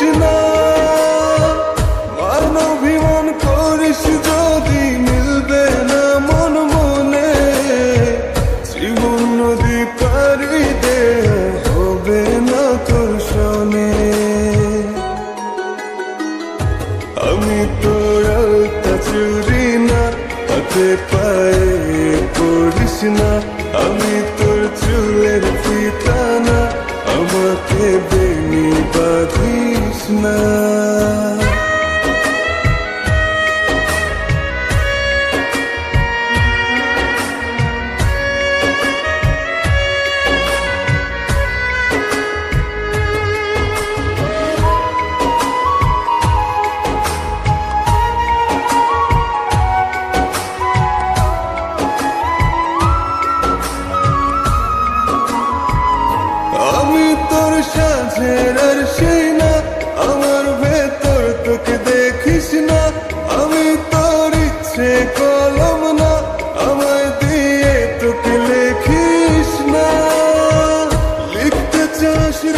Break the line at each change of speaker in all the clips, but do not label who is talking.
বুঝিস না মানভিমান করিস যদি মিলবে না মন মনে জীবন নদী পারি দে, হবে আমি তোর চুরি না, হাতে পায়ে পড়িস না। আমি তোর চুলের ফিতানা আমাকে বেনি বাঁধিস না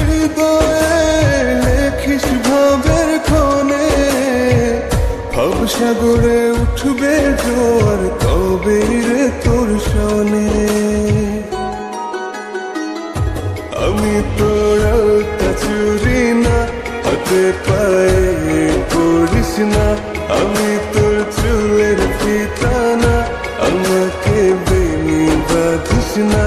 হৃদয়ে লেখিস ভাবের ক্ষণে ভাব সাগরে উঠবে জোয়ার কবে রে তোর শোনে। আমি তোর চুরি না, হাতে পায়ে পড়িস না। আমি তোর চুলের ফিতানা, আমাকে বেনি বাঁধিস না।